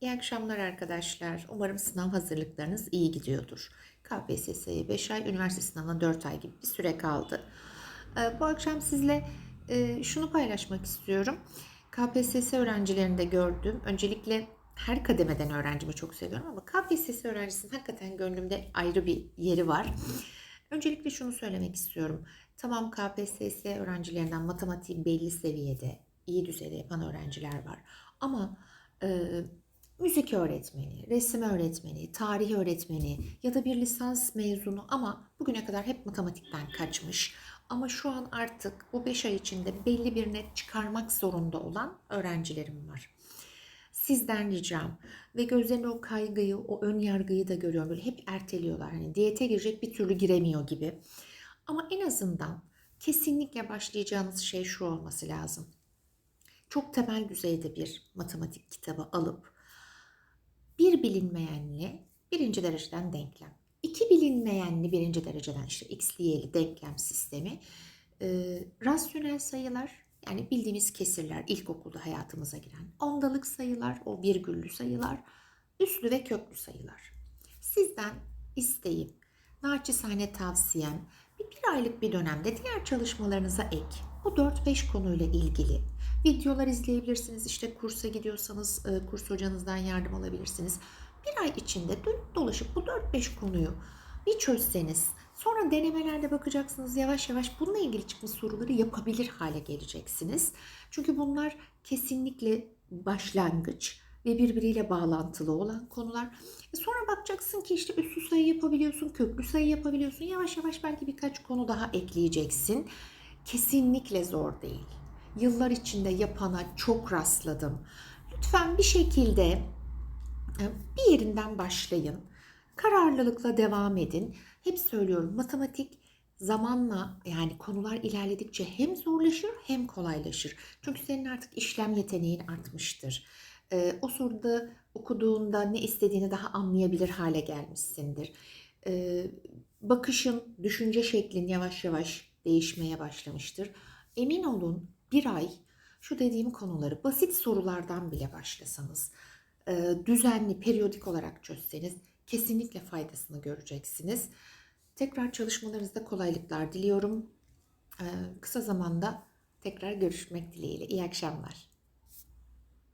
İyi akşamlar arkadaşlar. Umarım sınav hazırlıklarınız iyi gidiyordur. KPSS'ye 5 ay, üniversite sınavına 4 ay gibi bir süre kaldı. Ee, Bu akşam sizle e, şunu paylaşmak istiyorum. KPSS öğrencilerinde gördüğüm, öncelikle her kademeden öğrencimi çok seviyorum ama KPSS öğrencisinin hakikaten gönlümde ayrı bir yeri var. Öncelikle şunu söylemek istiyorum. Tamam KPSS öğrencilerinden matematiği belli seviyede, iyi düzeyde yapan öğrenciler var. Ama e, müzik öğretmeni, resim öğretmeni, tarih öğretmeni ya da bir lisans mezunu ama bugüne kadar hep matematikten kaçmış. Ama şu an artık bu 5 ay içinde belli bir net çıkarmak zorunda olan öğrencilerim var. Sizden ricam ve gözlerinde o kaygıyı, o ön yargıyı da görüyorum. Böyle hep erteliyorlar. Hani diyete girecek bir türlü giremiyor gibi. Ama en azından kesinlikle başlayacağınız şey şu olması lazım. Çok temel düzeyde bir matematik kitabı alıp bilinmeyenli birinci dereceden denklem. iki bilinmeyenli birinci dereceden işte x'li y'li denklem sistemi. e, rasyonel sayılar yani bildiğimiz kesirler ilkokulda hayatımıza giren. Ondalık sayılar, o virgüllü sayılar, üslü ve köklü sayılar. Sizden isteğim, naçizane tavsiyem bir aylık bir dönemde diğer çalışmalarınıza ek. Bu 4-5 konuyla ilgili videolar izleyebilirsiniz. İşte kursa gidiyorsanız e, kurs hocanızdan yardım alabilirsiniz. Bir ay içinde dönüp dolaşıp bu 4-5 konuyu bir çözseniz sonra denemelerde bakacaksınız yavaş yavaş bununla ilgili çıkmış soruları yapabilir hale geleceksiniz. Çünkü bunlar kesinlikle başlangıç ve birbiriyle bağlantılı olan konular. E sonra bakacaksın ki işte üslü sayı yapabiliyorsun, köklü sayı yapabiliyorsun. Yavaş yavaş belki birkaç konu daha ekleyeceksin. Kesinlikle zor değil. Yıllar içinde yapana çok rastladım. Lütfen bir şekilde e, bir yerinden başlayın. Kararlılıkla devam edin. Hep söylüyorum matematik zamanla yani konular ilerledikçe hem zorlaşır hem kolaylaşır. Çünkü senin artık işlem yeteneğin artmıştır. Ee, o soruda okuduğunda ne istediğini daha anlayabilir hale gelmişsindir. Ee, bakışın, düşünce şeklin yavaş yavaş değişmeye başlamıştır. Emin olun bir ay şu dediğim konuları basit sorulardan bile başlasanız, e, düzenli, periyodik olarak çözseniz kesinlikle faydasını göreceksiniz. Tekrar çalışmalarınızda kolaylıklar diliyorum. Ee, kısa zamanda tekrar görüşmek dileğiyle. İyi akşamlar.